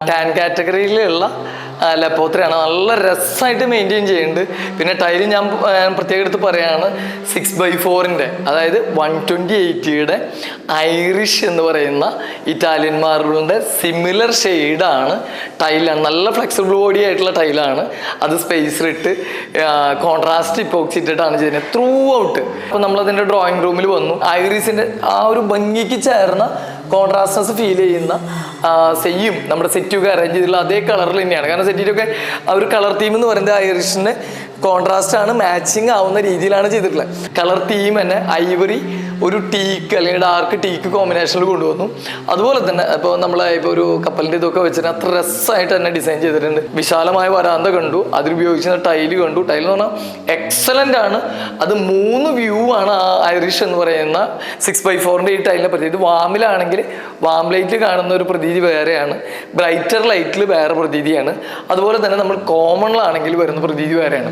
Tan കാറ്റഗറിയിലുള്ള ലപ്പോത്രയാണ് നല്ല രസമായിട്ട് maintain ചെയ്യുന്നുണ്ട് പിന്നെ ടൈൽ ഞാൻ പ്രത്യേകം എടുത്ത് പറയുകയാണ് സിക്സ് ബൈ ഫോറിന്റെ അതായത് വൺ ട്വന്റി എയ്റ്റിയുടെ ഐറിഷ് എന്ന് പറയുന്ന ഇറ്റാലിയൻ മാർബിളിന്റെ സിമിലർ ഷെയ്ഡാണ് ടൈലാണ് നല്ല ഫ്ലെക്സിബിൾ ബോഡി ആയിട്ടുള്ള ടൈലാണ് അത് സ്പേസ് ഇട്ട് കോൺട്രാസ്റ്റ് ഇപ്പോക്സി ഇട്ടിട്ടാണ് ചെയ്യുന്നത് ത്രൂ ഔട്ട് അപ്പോൾ നമ്മളതിന്റെ ഡ്രോയിങ് റൂമിൽ വന്നു. ഐറിസിന്റെ ആ ഒരു ഭംഗിക്ക് ചേർന്ന കോൺട്രാസ്റ്റ്നെസ് ഫീൽ ചെയ്യുന്ന സെയ്യും നമ്മുടെ സെറ്റൊക്കെ അറേഞ്ച് ചെയ്തിട്ടുള്ള അതേ കളറിൽ തന്നെയാണ്. കാരണം സെറ്റിലൊക്കെ ആ ഒരു കളർ തീം എന്ന് പറയുന്നത് ഐറിഷിന് കോൺട്രാസ്റ്റ് ആണ് മാച്ചിങ് ആവുന്ന രീതിയിലാണ് ചെയ്തിട്ടുള്ളത്. കളർ തീം തന്നെ ഐവറി ഒരു ടീക്ക് അല്ലെങ്കിൽ ഡാർക്ക് ടീക്ക് കോമ്പിനേഷനിൽ കൊണ്ടുവന്നു. അതുപോലെ തന്നെ ഇപ്പോൾ നമ്മൾ ഇപ്പോൾ ഒരു കപ്പലിന്റെ ഇതൊക്കെ വെച്ചിട്ട് അത്ര രസമായിട്ട് തന്നെ ഡിസൈൻ ചെയ്തിട്ടുണ്ട്. വിശാലമായ വരാന്ത കണ്ടു. അതിൽ ഉപയോഗിച്ചിരുന്ന ടൈൽ കണ്ടു. ടൈൽ എന്ന് പറഞ്ഞാൽ എക്സലന്റ് ആണ്. അത് മൂന്ന് വ്യൂ ആണ് ആ ഐറിഷ് എന്ന് പറയുന്ന സിക്സ് ബൈ ഫോറിന്റെ ഈ ടൈലിനെ പറ്റി. ഇത് വാമിലാണെങ്കിൽ വാം ലൈറ്റിൽ കാണുന്ന ഒരു പ്രതീതി വേറെയാണ്. ബ്രൈറ്റർ ലൈറ്റിൽ വേറെ പ്രതീതിയാണ്. അതുപോലെ തന്നെ നമ്മൾ കോമണിലാണെങ്കിൽ വരുന്ന പ്രതീതി വേറെയാണ്.